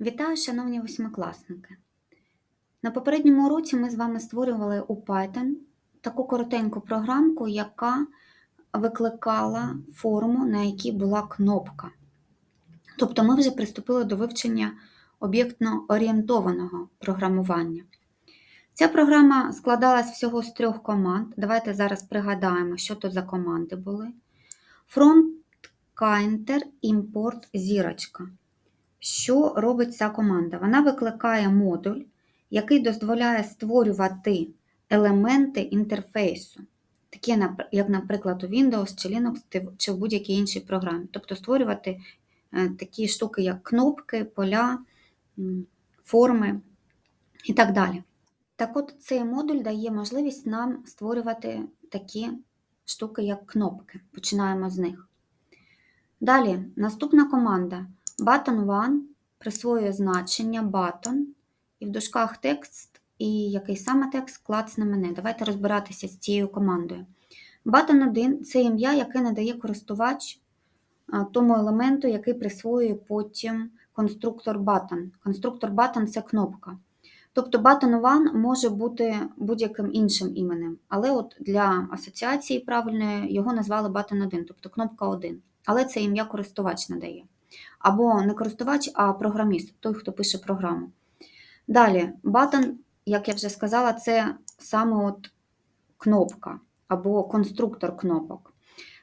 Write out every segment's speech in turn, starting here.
Вітаю, шановні восьмикласники! На попередньому уроці ми з вами створювали у Python таку коротеньку програмку, яка викликала форму, на якій була кнопка. Тобто ми вже приступили до вивчення об'єктно-орієнтованого програмування. Ця програма складалась всього з трьох команд. Давайте зараз пригадаємо, що то за команди були. Front, Counter, Import, зірочка. Що робить ця команда? Вона викликає модуль, який дозволяє створювати елементи інтерфейсу, такі, як, наприклад, у Windows чи Linux чи в будь-якій іншій програмі. Тобто створювати е, такі штуки, як кнопки, поля, форми і так далі. Так от цей модуль дає можливість нам створювати такі штуки, як кнопки. Починаємо з них. Далі, наступна команда. Button 1 присвоює значення button, і в дужках текст, і який саме текст клац на мене. Давайте розбиратися з цією командою. Button 1 це ім'я, яке надає користувач тому елементу, який присвоює потім конструктор button. Конструктор button це кнопка. Тобто button 1 може бути будь-яким іншим іменем, але от для асоціації правильної його назвали button 1, тобто кнопка 1. Але це ім'я користувач надає. Або не користувач, а програміст, той, хто пише програму. Далі, button, як я вже сказала, це саме от кнопка або конструктор кнопок.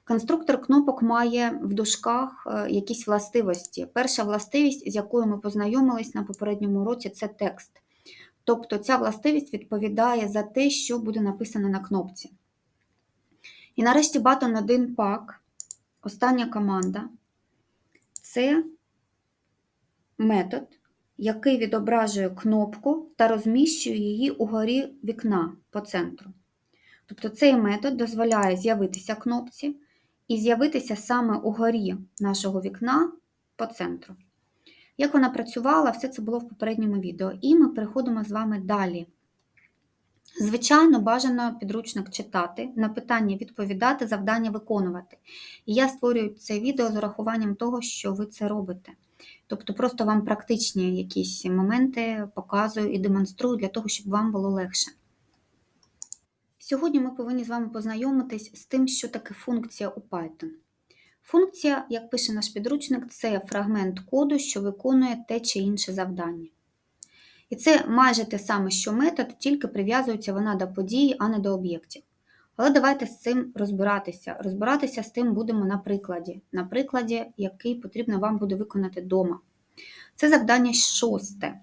Конструктор кнопок має в дужках е, якісь властивості. Перша властивість, з якою ми познайомились на попередньому уроці, це текст. Тобто ця властивість відповідає за те, що буде написано на кнопці. І нарешті button 1 пак, остання команда це метод, який відображує кнопку та розміщує її угорі вікна по центру. Тобто цей метод дозволяє з'явитися кнопці і з'явитися саме угорі нашого вікна по центру. Як вона працювала, все це було в попередньому відео, і ми переходимо з вами далі. Звичайно, бажано підручник читати, на питання відповідати, завдання виконувати. І я створюю це відео з урахуванням того, що ви це робите. Тобто просто вам практичні якісь моменти показую і демонструю для того, щоб вам було легше. Сьогодні ми повинні з вами познайомитись з тим, що таке функція у Python. Функція, як пише наш підручник, це фрагмент коду, що виконує те чи інше завдання. І це майже те саме, що метод, тільки прив'язується вона до події, а не до об'єктів. Але давайте з цим розбиратися. Розбиратися з тим будемо на прикладі, на прикладі, який потрібно вам буде виконати вдома. Це завдання шосте.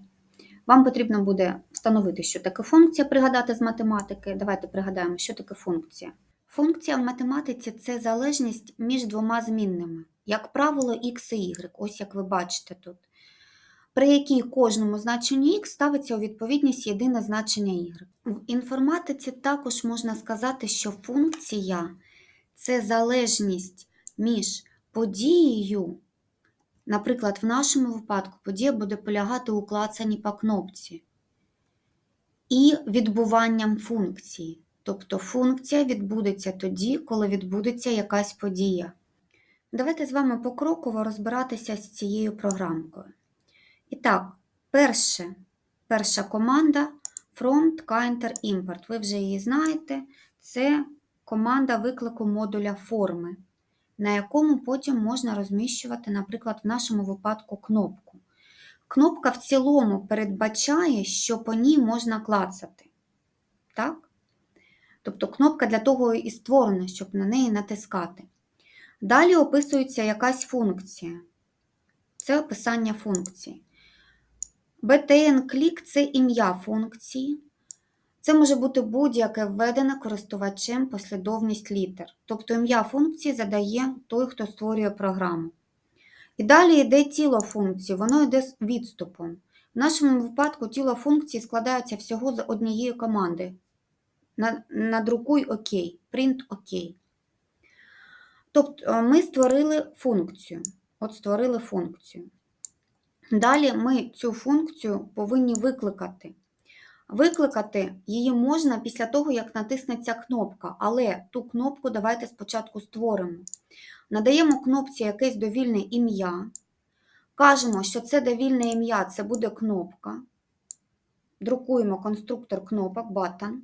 Вам потрібно буде встановити, що таке функція, пригадати з математики. Давайте пригадаємо, що таке функція. Функція в математиці це залежність між двома змінними, як правило, x і y, ось як ви бачите тут при якій кожному значенню х ставиться у відповідність єдине значення y. В інформатиці також можна сказати, що функція це залежність між подією, наприклад, в нашому випадку подія буде полягати у клацанні по кнопці, і відбуванням функції. Тобто функція відбудеться тоді, коли відбудеться якась подія. Давайте з вами покроково розбиратися з цією програмкою. І так, перше, перша команда Front Counter Import. Ви вже її знаєте, це команда виклику модуля форми, на якому потім можна розміщувати, наприклад, в нашому випадку кнопку. Кнопка в цілому передбачає, що по ній можна клацати. Так? Тобто кнопка для того і створена, щоб на неї натискати. Далі описується якась функція. Це описання функції. Btn-клік це ім'я функції. Це може бути будь-яке введене користувачем послідовність літер. Тобто ім'я функції задає той, хто створює програму. І далі йде тіло функції, воно йде з відступом. В нашому випадку тіло функції складається всього з однієї команди. Надрукуй ОК, print ОК. Тобто ми створили функцію. От створили функцію. Далі ми цю функцію повинні викликати. Викликати її можна після того, як натиснеться кнопка, але ту кнопку давайте спочатку створимо. Надаємо кнопці якесь довільне ім'я. Кажемо, що це довільне ім'я, це буде кнопка. Друкуємо конструктор кнопок button.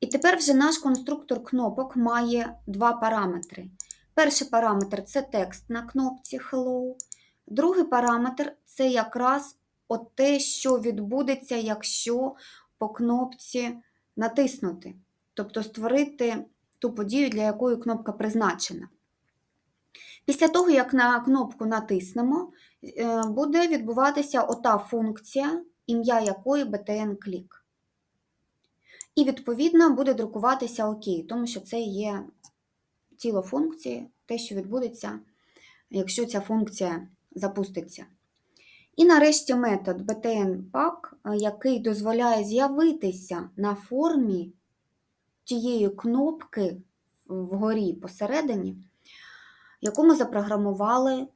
І тепер вже наш конструктор кнопок має два параметри. Перший параметр це текст на кнопці Hello. Другий параметр це якраз от те, що відбудеться, якщо по кнопці натиснути. Тобто створити ту подію, для якої кнопка призначена. Після того, як на кнопку натиснемо, е, буде відбуватися ота функція, ім'я якої btn клік. І, відповідно, буде друкуватися ОК, тому що це є тіло функції, те, що відбудеться, якщо ця функція запуститься. І нарешті метод btn-pack, який дозволяє з'явитися на формі тієї кнопки вгорі посередині, яку ми запрограмували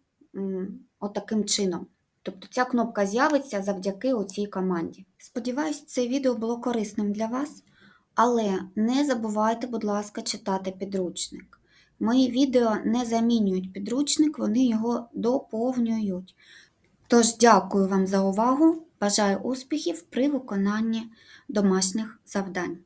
отаким чином. Тобто ця кнопка з'явиться завдяки оцій команді. Сподіваюсь, це відео було корисним для вас, але не забувайте, будь ласка, читати підручник. Мої відео не замінюють підручник, вони його доповнюють. Тож, дякую вам за увагу. Бажаю успіхів при виконанні домашніх завдань.